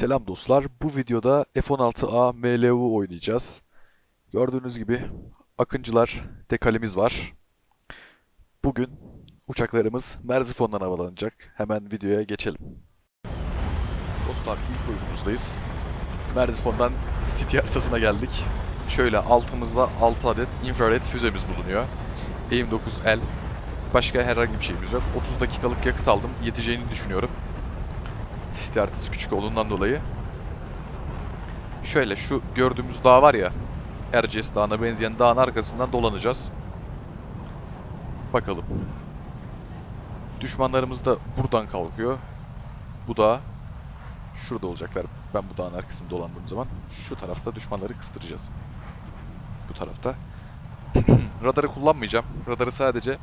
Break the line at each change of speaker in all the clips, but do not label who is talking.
Selam dostlar. Bu videoda F-16A MLU oynayacağız. Gördüğünüz gibi Akıncılar dekalimiz var. Bugün uçaklarımız Merzifon'dan havalanacak. Hemen videoya geçelim. Dostlar ilk oyunumuzdayız. Merzifon'dan City haritasına geldik. Şöyle altımızda 6 adet infrared füzemiz bulunuyor. AIM-9L. Başka herhangi bir şeyimiz yok. 30 dakikalık yakıt aldım. Yeteceğini düşünüyorum. City haritası küçük olduğundan dolayı. Şöyle şu gördüğümüz dağ var ya. Erciyes Dağı'na benzeyen dağın arkasından dolanacağız. Bakalım. Düşmanlarımız da buradan kalkıyor. Bu dağ. Şurada olacaklar. Ben bu dağın arkasında dolandığım zaman. Şu tarafta düşmanları kıstıracağız. Bu tarafta. Radarı kullanmayacağım. Radarı sadece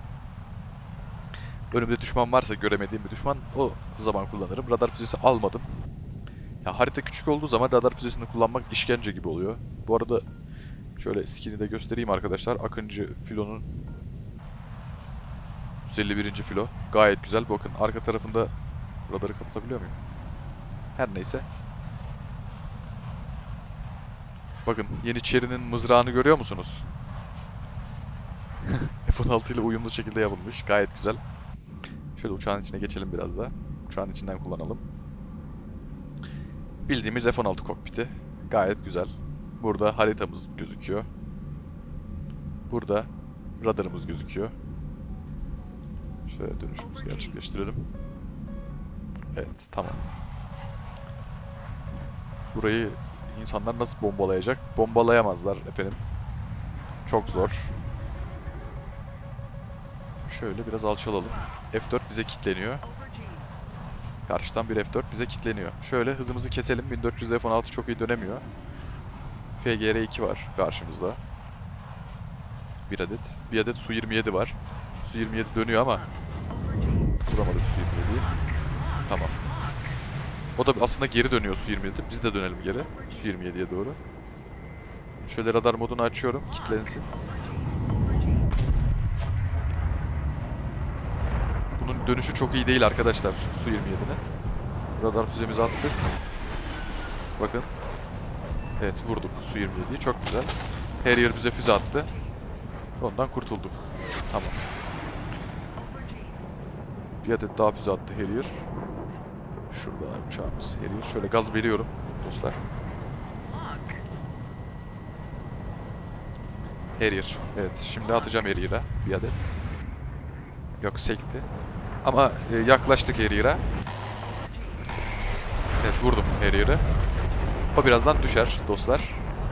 önümde düşman varsa göremediğim bir düşman o zaman kullanırım. Radar füzesi almadım. Ya harita küçük olduğu zaman radar füzesini kullanmak işkence gibi oluyor. Bu arada şöyle skin'i de göstereyim arkadaşlar. Akıncı filonun 151. filo. Gayet güzel. Bakın arka tarafında radarı kapatabiliyor muyum? Her neyse. Bakın Yeniçeri'nin mızrağını görüyor musunuz? F-16 ile uyumlu şekilde yapılmış. Gayet güzel. Şöyle uçağın içine geçelim biraz da. Uçağın içinden kullanalım. Bildiğimiz F-16 kokpiti. Gayet güzel. Burada haritamız gözüküyor. Burada radarımız gözüküyor. Şöyle dönüşümüzü gerçekleştirelim. Evet, tamam. Burayı insanlar nasıl bombalayacak? Bombalayamazlar efendim. Çok zor. Şöyle biraz alçalalım. F4 bize kilitleniyor. Karşıdan bir F4 bize kilitleniyor. Şöyle hızımızı keselim. 1400 F16 çok iyi dönemiyor. FGR2 var karşımızda. Bir adet. Bir adet Su-27 var. Su-27 dönüyor ama vuramadık Su-27'yi. Tamam. O da aslında geri dönüyor Su-27. Biz de dönelim geri. Su-27'ye doğru. Şöyle radar modunu açıyorum. Kitlensin. Bunun dönüşü çok iyi değil arkadaşlar su 27'nin. Radar füzemizi attık. Bakın. Evet vurduk su 27'yi çok güzel. Harrier bize füze attı. Ondan kurtulduk. Tamam. Bir adet daha füze attı Harrier. Şurada uçağımız Harrier. Şöyle gaz veriyorum dostlar. Harrier. Evet şimdi atacağım Harrier'a bir adet. Yok sekti. Ama e, yaklaştık Harrier'a. Evet vurdum Harrier'ı. O birazdan düşer dostlar.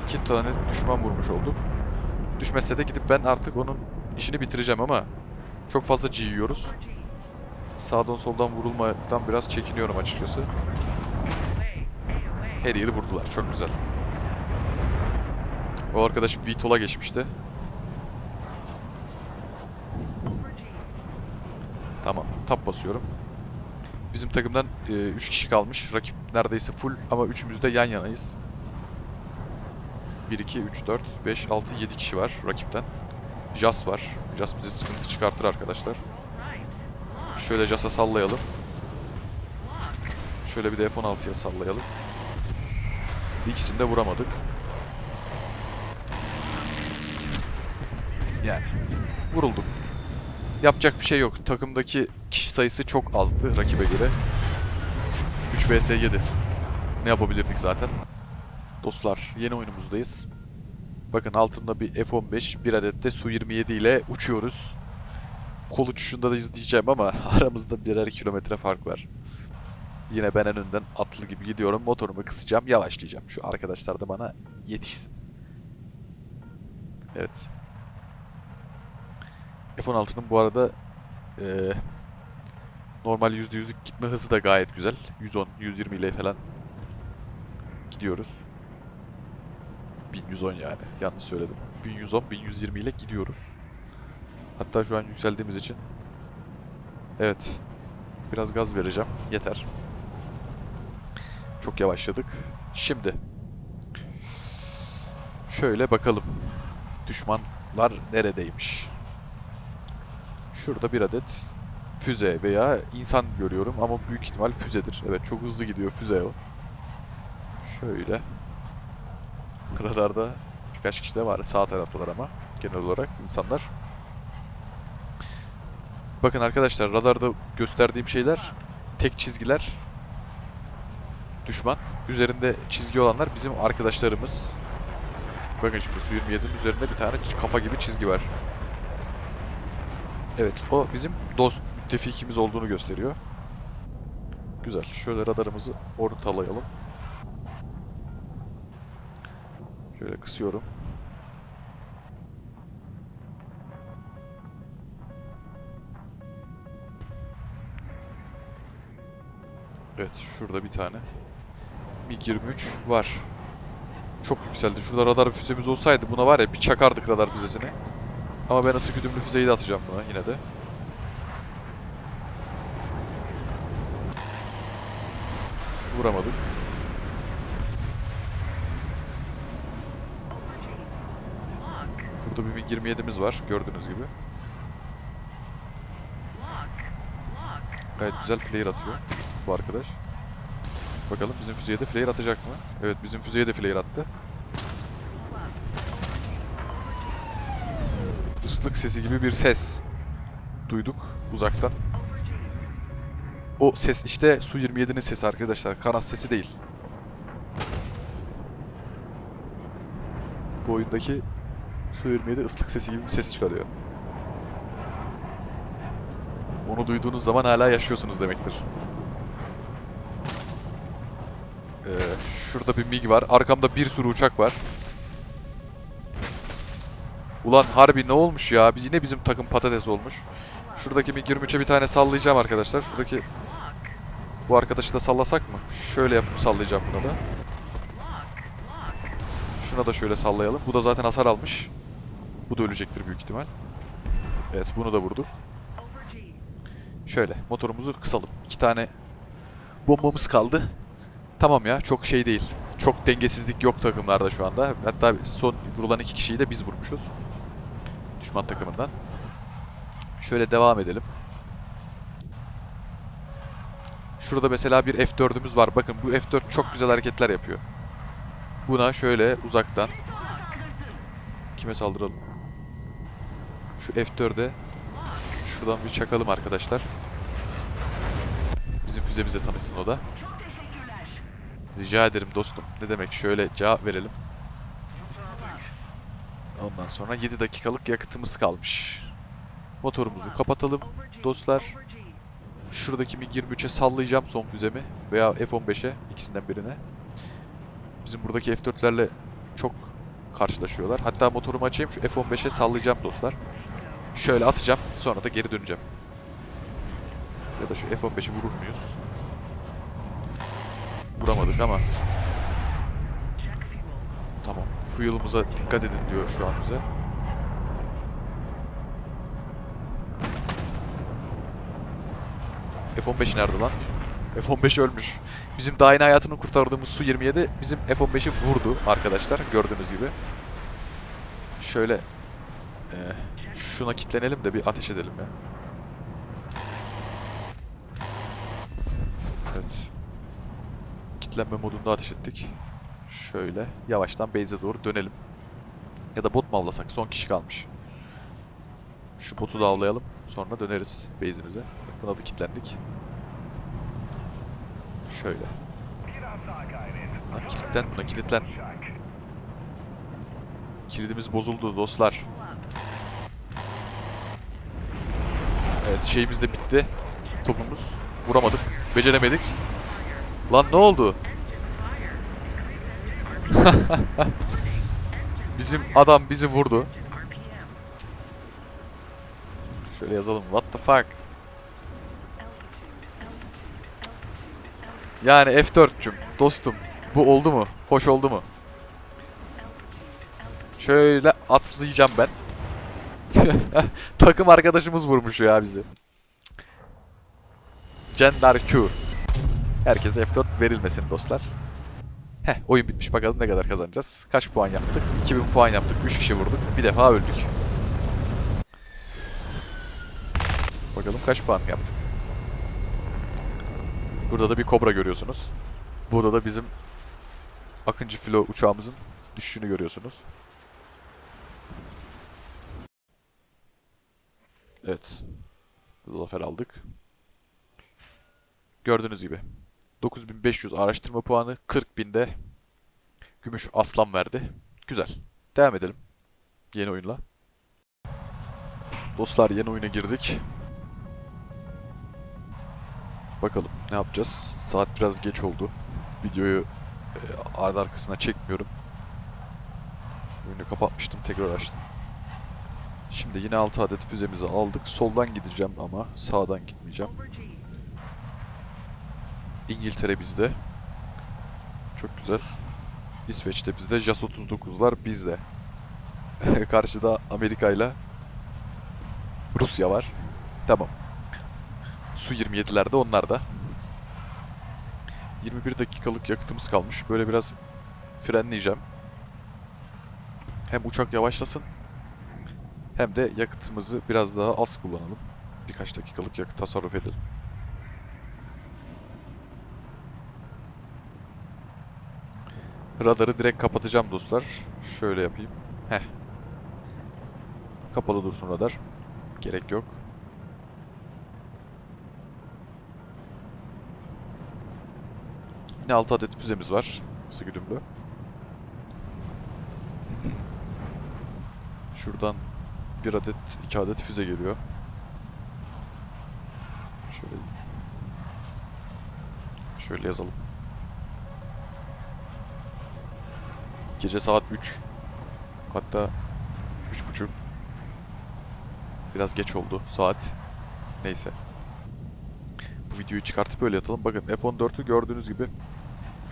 İki tane düşman vurmuş olduk. Düşmezse de gidip ben artık onun işini bitireceğim ama çok fazla G yiyoruz. Sağdan soldan vurulmadan biraz çekiniyorum açıkçası. Harrier'ı vurdular. Çok güzel. O arkadaş VTOL'a geçmişti. Tamam. Tap basıyorum. Bizim takımdan 3 kişi kalmış. Rakip neredeyse full ama üçümüz de yan yanayız. 1, 2, 3, 4, 5, 6, 7 kişi var rakipten. Jas var. Jas bize sıkıntı çıkartır arkadaşlar. Şöyle Jas'a sallayalım. Şöyle bir de F-16'ya sallayalım. İkisini de vuramadık. Yani vurulduk. Yapacak bir şey yok. Takımdaki kişi sayısı çok azdı rakibe göre. 3 vs 7. Ne yapabilirdik zaten? Dostlar yeni oyunumuzdayız. Bakın altında bir F-15, bir adet de Su-27 ile uçuyoruz. Kol uçuşunda da izleyeceğim ama aramızda birer kilometre fark var. Yine ben en önden atlı gibi gidiyorum. Motorumu kısacağım, yavaşlayacağım. Şu arkadaşlar da bana yetişsin. Evet. F-16'nın bu arada e, normal %100'lük gitme hızı da gayet güzel. 110, 120 ile falan gidiyoruz. 1110 yani. Yanlış söyledim. 1110, 1120 ile gidiyoruz. Hatta şu an yükseldiğimiz için. Evet. Biraz gaz vereceğim. Yeter. Çok yavaşladık. Şimdi. Şöyle bakalım. Düşmanlar neredeymiş? Şurada bir adet füze veya insan görüyorum ama büyük ihtimal füzedir. Evet çok hızlı gidiyor füze o. Şöyle. Radarda birkaç kişi de var. Sağ taraftalar ama genel olarak insanlar. Bakın arkadaşlar radarda gösterdiğim şeyler tek çizgiler düşman. Üzerinde çizgi olanlar bizim arkadaşlarımız. Bakın şimdi su 27'nin üzerinde bir tane kafa gibi çizgi var. Evet o bizim dost müttefikimiz olduğunu gösteriyor. Güzel. Şöyle radarımızı ortalayalım. Şöyle kısıyorum. Evet şurada bir tane. MiG-23 var. Çok yükseldi. Şurada radar füzemiz olsaydı buna var ya bir çakardık radar füzesini. Ama ben ısı güdümlü füzeyi de atacağım buna yine de. Vuramadık. Burada bir MiG-27'miz var gördüğünüz gibi. Gayet güzel flare atıyor bu arkadaş. Bakalım bizim füzeye de flare atacak mı? Evet bizim füzeye de flare attı. Islık sesi gibi bir ses duyduk uzaktan. O ses işte Su-27'nin sesi arkadaşlar. Kanat sesi değil. Bu oyundaki Su-27 ıslık sesi gibi bir ses çıkarıyor. Onu duyduğunuz zaman hala yaşıyorsunuz demektir. Ee, şurada bir MiG var. Arkamda bir sürü uçak var. Ulan harbi ne olmuş ya? Biz yine bizim takım patates olmuş. Şuradaki MiG-23'e bir tane sallayacağım arkadaşlar. Şuradaki bu arkadaşı da sallasak mı? Şöyle yapıp sallayacağım buna da. Şuna da şöyle sallayalım. Bu da zaten hasar almış. Bu da ölecektir büyük ihtimal. Evet bunu da vurduk. Şöyle motorumuzu kısalım. İki tane bombamız kaldı. Tamam ya çok şey değil. Çok dengesizlik yok takımlarda şu anda. Hatta son vurulan iki kişiyi de biz vurmuşuz. Düşman takımından. Şöyle devam edelim. Şurada mesela bir F4'ümüz var. Bakın bu F4 çok güzel hareketler yapıyor. Buna şöyle uzaktan kime saldıralım? Şu F4'e şuradan bir çakalım arkadaşlar. Bizim füzemize tanışsın o da. Rica ederim dostum. Ne demek? Şöyle cevap verelim. Ondan sonra 7 dakikalık yakıtımız kalmış. Motorumuzu kapatalım dostlar. Şuradaki MiG-23'e sallayacağım son füzemi veya F-15'e ikisinden birine. Bizim buradaki F-4'lerle çok karşılaşıyorlar. Hatta motorumu açayım şu F-15'e sallayacağım dostlar. Şöyle atacağım sonra da geri döneceğim. Ya da şu F-15'i vurur muyuz? Vuramadık ama. Tamam. Fuel'ımıza dikkat edin diyor şu an bize. F-15 nerede lan? F-15 ölmüş. Bizim daha yeni hayatını kurtardığımız Su-27 bizim F-15'i vurdu arkadaşlar gördüğünüz gibi. Şöyle e, şuna kitlenelim de bir ateş edelim ya. Evet. Kitlenme modunda ateş ettik. Şöyle yavaştan base'e doğru dönelim. Ya da bot mu avlasak? Son kişi kalmış. Şu botu da avlayalım. Sonra döneriz base'imize. Buna da kilitlendik. Şöyle. Lan kilitlen buna kilitlen. Kilidimiz bozuldu dostlar. Evet şeyimiz de bitti. Topumuz. Vuramadık. Beceremedik. Lan ne oldu? Bizim adam bizi vurdu. Şöyle yazalım. What the fuck? Yani F4'cüm dostum. Bu oldu mu? Hoş oldu mu? Şöyle atlayacağım ben. Takım arkadaşımız vurmuş ya bizi. Cender Q. Herkese F4 verilmesin dostlar. Heh oyun bitmiş bakalım ne kadar kazanacağız. Kaç puan yaptık? 2000 puan yaptık. 3 kişi vurduk. Bir defa öldük. Bakalım kaç puan yaptık. Burada da bir kobra görüyorsunuz. Burada da bizim Akıncı filo uçağımızın düşüşünü görüyorsunuz. Evet. Zafer aldık. Gördüğünüz gibi 9500 araştırma puanı 40.000'de gümüş aslan verdi. Güzel. Devam edelim. Yeni oyunla. Dostlar yeni oyuna girdik. Bakalım ne yapacağız. Saat biraz geç oldu. Videoyu e, ardı arkasına çekmiyorum. Oyunu kapatmıştım tekrar açtım. Şimdi yine 6 adet füzemizi aldık. Soldan gideceğim ama sağdan gitmeyeceğim. İngiltere bizde. Çok güzel. İsveç'te bizde. JAS 39'lar bizde. Karşıda Amerika ile Rusya var. Tamam. Su 27'ler de onlar da. 21 dakikalık yakıtımız kalmış. Böyle biraz frenleyeceğim. Hem uçak yavaşlasın hem de yakıtımızı biraz daha az kullanalım. Birkaç dakikalık yakıt tasarruf edelim. Radarı direkt kapatacağım dostlar. Şöyle yapayım. Heh. Kapalı dursun radar. Gerek yok. Yine 6 adet füzemiz var. Sıkı güdümlü. Şuradan bir adet, iki adet füze geliyor. Şöyle şöyle yazalım. Gece saat 3. Hatta üç buçuk. Biraz geç oldu saat. Neyse. Bu videoyu çıkartıp öyle yatalım. Bakın F-14'ü gördüğünüz gibi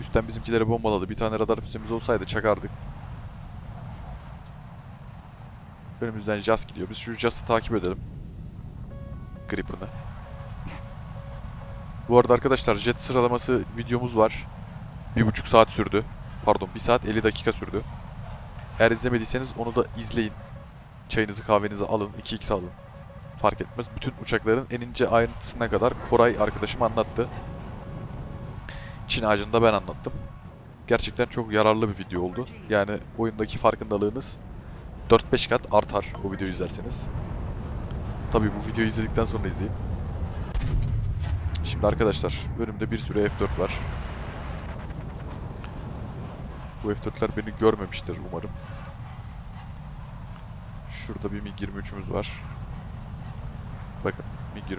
üstten bizimkileri bombaladı. Bir tane radar füzemiz olsaydı çakardık. Önümüzden JAS gidiyor. Biz şu JAS'ı takip edelim. Gripper'ını. Bu arada arkadaşlar jet sıralaması videomuz var. Bir buçuk saat sürdü. Pardon bir saat 50 dakika sürdü. Eğer izlemediyseniz onu da izleyin. Çayınızı kahvenizi alın. 2x alın. Fark etmez. Bütün uçakların en ince ayrıntısına kadar Koray arkadaşım anlattı. Çin ağacını da ben anlattım. Gerçekten çok yararlı bir video oldu. Yani oyundaki farkındalığınız 4-5 kat artar o videoyu izlerseniz. Tabii bu videoyu izledikten sonra izleyin. Şimdi arkadaşlar önümde bir sürü F4 var. Bu F4'ler beni görmemiştir umarım. Şurada bir MiG-23'ümüz var. Bakın MiG-23.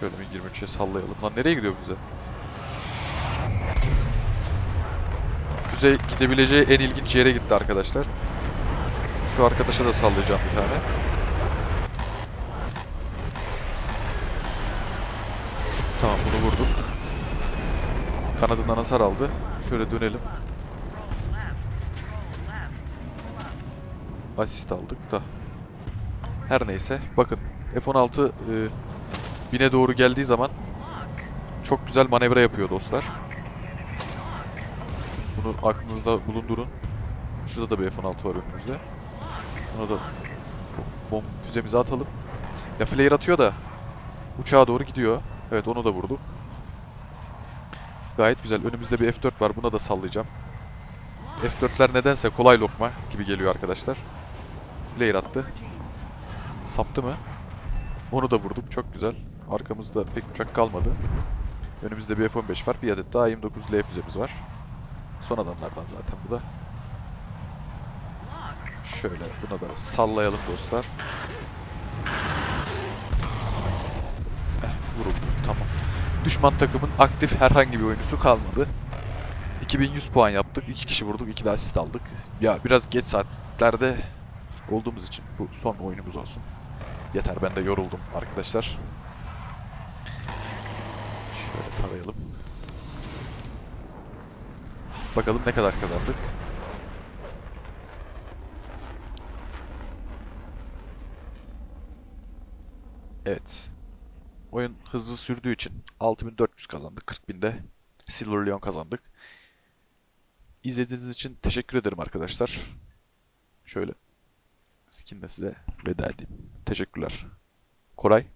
Şöyle MiG-23'e sallayalım. Lan nereye gidiyor füze? Füze gidebileceği en ilginç yere gitti arkadaşlar. Şu arkadaşa da sallayacağım bir tane. Tamam bunu vurduk. Kanadından hasar aldı. Şöyle dönelim. Asist aldık da. Her neyse. Bakın F-16 e, bine doğru geldiği zaman çok güzel manevra yapıyor dostlar. Bunu aklınızda bulundurun. Şurada da bir F-16 var önümüzde. Ona da bomb füzemizi atalım. Ya flare atıyor da uçağa doğru gidiyor. Evet onu da vurduk. Gayet güzel. Önümüzde bir F4 var. Buna da sallayacağım. F4'ler nedense kolay lokma gibi geliyor arkadaşlar. Flare attı. Saptı mı? Onu da vurduk. Çok güzel. Arkamızda pek uçak kalmadı. Önümüzde bir F-15 var. Bir adet daha 29L füzemiz var. Son adamlardan zaten bu da. Şöyle buna da sallayalım dostlar. Eh, vuruldu. Tamam. Düşman takımın aktif herhangi bir oyuncusu kalmadı. 2100 puan yaptık. 2 kişi vurduk. 2 de asist aldık. Ya biraz geç saatlerde olduğumuz için bu son oyunumuz olsun. Yeter ben de yoruldum arkadaşlar. Şöyle tarayalım. Bakalım ne kadar kazandık. Evet. Oyun hızlı sürdüğü için 6400 kazandık. 40.000'de Silver Leon kazandık. İzlediğiniz için teşekkür ederim arkadaşlar. Şöyle skinle size veda edeyim. Teşekkürler. Koray.